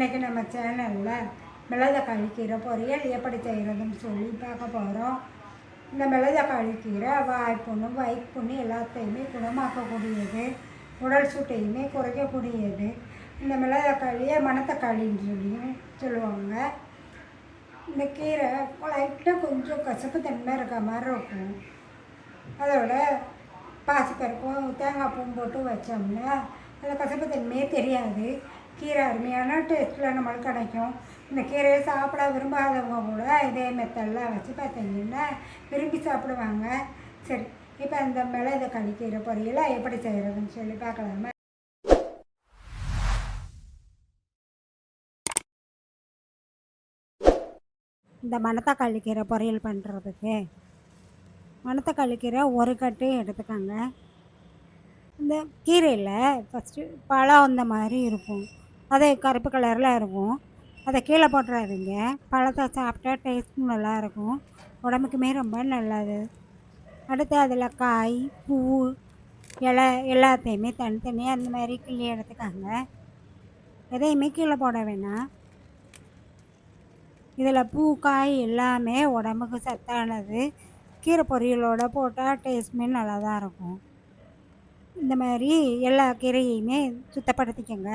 இன்றைக்கி நம்ம சேனலில் மிளகாய் கீரை பொரியல் எப்படி செய்கிறதுன்னு சொல்லி பார்க்க போகிறோம் இந்த மிளகாய் கீரை வாய்ப்புண்ணு வயிற்புண்ணு எல்லாத்தையுமே குணமாக்கக்கூடியது. உடல் சூட்டையுமே குறைக்கக்கூடியது. இந்த மிளகாய்க்காளியை மணத்தக்காளின்னு சொல்லியும் சொல்லுவாங்க. இந்த கீரை லைட்டாக கொஞ்சம் கசப்பு தன்மை இருக்க மாதிரி இருக்கும். அதோட பாசிப்பருப்பும் தேங்காய் பூவும் போட்டு வச்சோம்னா அதில் கசப்பு தன்மையே தெரியாது. கீரை அருமையான டேஸ்ட்டில் நம்மளுக்கு கிடைக்கும். இந்த கீரையை சாப்பிட விரும்பாதவங்க கூட இதே மெத்தடெலாம் வச்சு பார்த்தீங்கன்னா விரும்பி சாப்பிடுவாங்க. சரி இப்போ இந்த மிளகு கணிக்கீரை பொரியலை எப்படி செய்கிறதுன்னு சொல்லி பார்க்கலாமா? இந்த மணத்தக்காளி கீரை பொரியல் பண்ணுறதுக்கு மணத்தக்காளி கீரை ஒரு கட்டு எடுத்துக்கோங்க. இந்த கீரையில் ஃபஸ்ட்டு பழம் அந்த மாதிரி இருக்கும். அதே கருப்பு கலரில் இருக்கும். அதை கீழே போட்டுறாதீங்க. பழத்தை சாப்பிட்டா டேஸ்ட்டும் நல்லா இருக்கும். உடம்புக்குமே ரொம்ப நல்லது. அடுத்து அதில் காய் பூ இலை எல்லாத்தையுமே தனித்தனியாக அந்த மாதிரி கிள்ளி எடுத்துக்கோங்க. எதையுமே கீழே போட வேணாம். இதில் பூ காய் எல்லாமே உடம்புக்கு சத்தானது. கீரை பொரியலோடு போட்டால் டேஸ்ட்டுமே நல்லா தான் இருக்கும். இந்த மாதிரி எல்லா கீரையுமே சுத்தப்படுத்திக்கோங்க.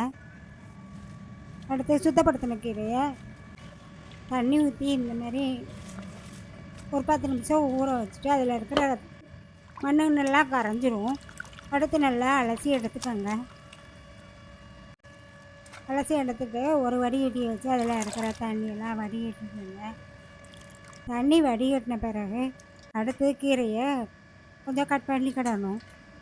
அடுத்து சுத்தப்படுத்தின கீரையை தண்ணி ஊற்றி இந்த மாதிரி ஒரு பத்து நிமிஷம் ஊற வச்சுட்டு அதில் இருக்கிற மண்ணு நல்லா கரைஞ்சிரும். அடுத்து நல்லா அலசி எடுத்துக்கோங்க. அலசி எடுத்துட்டு ஒரு வடிகட்டியை வச்சு அதில் இருக்கிற தண்ணியெல்லாம் வடிகட்டிக்கோங்க தண்ணி வடிகட்டின பிறகு அடுத்து கீரையை கொஞ்சம் கட் பண்ணிக்கிடணும்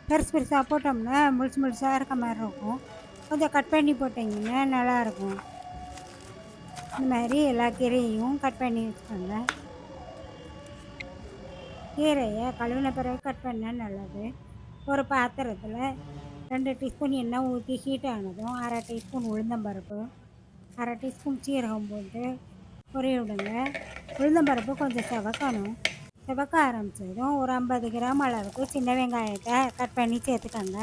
பெருசு பெருசாக போட்டோம்னா முழுசு முழுசாக இருக்க மாதிரி இருக்கும். கொஞ்சம் கட் பண்ணி போட்டிங்கன்னா நல்லாயிருக்கும். இந்த மாதிரி எல்லா கீரையும் கட் பண்ணி வச்சுக்கோங்க. கீரையை கழுவின பிறகு கட் பண்ணால் நல்லது. ஒரு பாத்திரத்தில் ரெண்டு டீஸ்பூன் எண்ணெய் ஊற்றி ஹீட் ஆனதும் அரை டீஸ்பூன் உளுந்தம்பருப்பு அரை டீஸ்பூன் சீரகம் போட்டு பொரிய விடுங்க. உளுந்தம்பருப்பு கொஞ்சம் செவக்கணும். செவக்க ஆரம்பிச்சதும் ஒரு ஐம்பது கிராம் அளவுக்கு சின்ன வெங்காயத்தை கட் பண்ணி சேர்த்துக்கோங்க.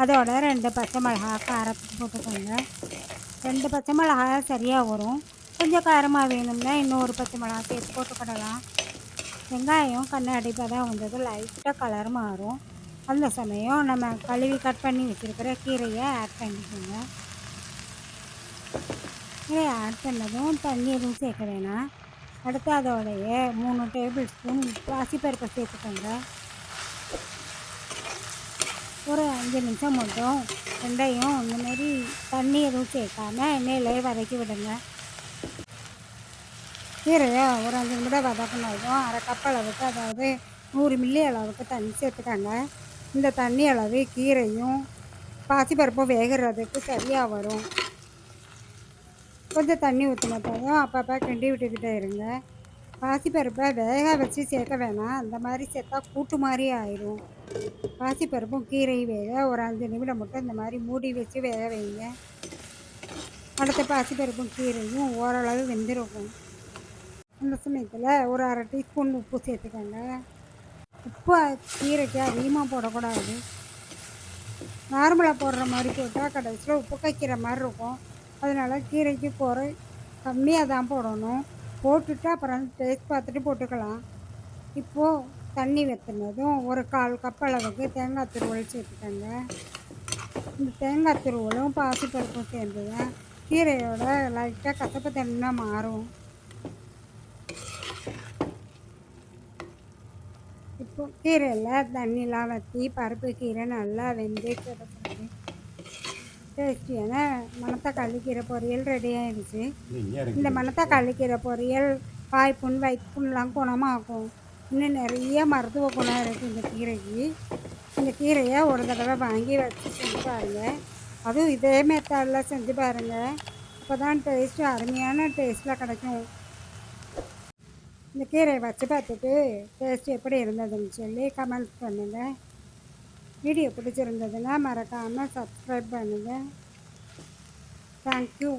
அதோட ரெண்டு பச்சை மிளகா காரத்துக்கு போட்டுக்கோங்க. ரெண்டு பச்சை மிளகா சரியாக வரும். கொஞ்சம் காரமாக வேணும்னா இன்னும் ஒரு பச்சை மிளகா சேர்த்து போட்டுக்கிடலாம். வெங்காயம் கண்ணாடி தான் வந்தது. லைட்டாக கலர் மாறும். அந்த சமயம் நம்ம கழுவி கட் பண்ணி வச்சுருக்கிற கீரையை ஆட் பண்ணிக்கோங்க. கீரையை ஆட் பண்ணதும் தண்ணி எதுவும் சேர்க்க வேணாம். அடுத்து அதோடைய மூணு டேபிள் ஸ்பூன் பாசிப்பருப்பை சேர்த்துக்கோங்க. ஒரு அஞ்சு நிமிஷம் மட்டும் வெண்டையும் இந்த மாதிரி தண்ணி எதுவும் சேர்க்காம எண்ணெயிலே வதக்கி விடுங்க. கீரையை ஒரு அஞ்சு நிமிடம் வதக்கினதும் அரை கப் அளவுக்கு அதாவது நூறு மில்லி அளவுக்கு தண்ணி சேர்த்துக்காங்க. இந்த தண்ணி அளவு கீரையும் பாசிப்பருப்பும் வேகிறதுக்கு சரியாக வரும். கொஞ்சம் தண்ணி ஊற்றின அப்பப்போ கிண்டி விட்டுக்கிட்டே இருங்க. பாசிப்பருப்பை வேக வச்சு சேர்க்க வேணாம். அந்த மாதிரி சேர்த்தா கூட்டு மாதிரி ஆயிரும். பாசிப்பருப்பும் கீரையும் வேக ஒரு அஞ்சு நிமிடம் மட்டும் இந்த மாதிரி மூடி வச்சு வேக வைங்க. அடுத்த பாசிப்பருப்பும் கீரையும் ஓரளவு வெந்திருக்கும். அந்த சமயத்தில் ஒரு அரை டீஸ்பூன் உப்பு சேர்த்துக்கோங்க. உப்பு கீரைக்கு அதிகமாக போடக்கூடாது. நார்மலாக போடுற மாதிரி போட்டால் கடைசியில் உப்பு கைக்கிற மாதிரி இருக்கும். அதனால் கீரைக்கு குறை கம்மியாக தான் போடணும். போட்டுட்டு அப்புறம் டேஸ்ட் பார்த்துட்டு போட்டுக்கலாம். இப்போது தண்ணி வெத்துனதும் ஒரு கால் கப் அளவுக்கு தேங்காய் துருவல் சேர்த்துக்கோங்க இந்த தேங்காய் துருவலும் பாசிப்பருப்பும் சேர்ந்து தான் கீரையோட லைட்டாக கசப்பு தண்ணா மாறும். இப்போ கீரையில் தண்ணிலாம் வற்றி பருப்பு கீரை நல்லா வெந்து கிடச்சிருக்கு டேஸ்டியான மணத்தக்காளி கீரை பொரியல் ரெடி ஆயிடுச்சு. இந்த மணத்தக்காளி கீரை பொரியல் வாய்ப்புண் வயிற்றுப்புண்லாம் குணமாகும். இன்னும் நிறைய மருத்துவ குணம் இருக்குது இந்த கீரைக்கு. இந்த கீரையை ஒரு தடவை வாங்கி வச்சு செஞ்சு பாருங்கள் அதுவும் இதே மெத்தடில் செஞ்சு பாருங்கள் அப்போ தான் டேஸ்ட்டு அருமையான டேஸ்ட்டில் கிடைக்கும். இந்த கீரையை வச்சு பார்த்துட்டு டேஸ்ட் எப்படி இருந்ததுன்னு சொல்லி கமெண்ட் பண்ணுங்கள் வீடியோ பிடிச்சிருந்ததுன்னா மறக்காமல் சப்ஸ்கிரைப் பண்ணுங்கள் தேங்க்யூ